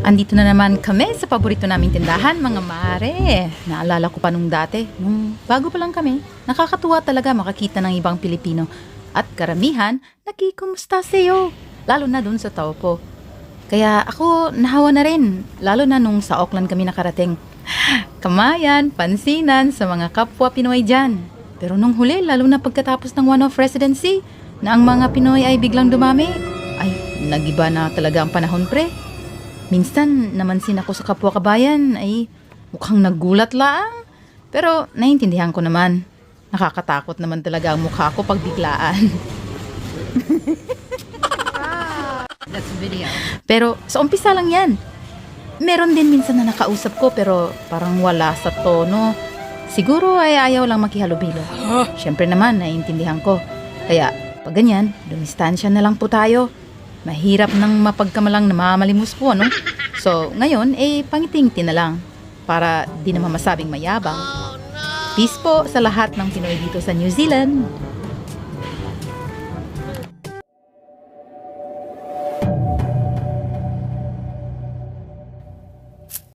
Andito na naman kami sa paborito naming tindahan, mga mare. Naalala ko pa nung dati, nung bago pa lang kami, nakakatuwa talaga makakita ng ibang Pilipino. At karamihan, nakikumusta sa'yo. Lalo na dun sa Taupo. Kaya ako nahawa na rin, lalo na nung sa Auckland kami nakarating. Kamayan, pansinan sa mga kapwa Pinoy dyan. Pero nung huli, lalo na pagkatapos ng one of residency, na ang mga Pinoy ay biglang dumami, ay nagiba na talaga ang panahon pre. Minsan, namansin ako sa kapwa kabayan ay mukhang nagulat lang. Pero naiintindihan ko naman. Nakakatakot naman talaga ang mukha ko pag biglaan. That's video. Pero sa umpisa lang yan. Meron din minsan na nakausap ko pero parang wala sa tono. Siguro ay ayaw lang makihalubilo. Siyempre naman, naiintindihan ko. Kaya pag ganyan, dumistansya na lang po tayo. Mahirap nang mapagkamalang namamalimos po, no? So, ngayon, eh, pangitingti na lang. Para di naman masabing mayabang. Peace po sa lahat ng Pinoy dito sa New Zealand.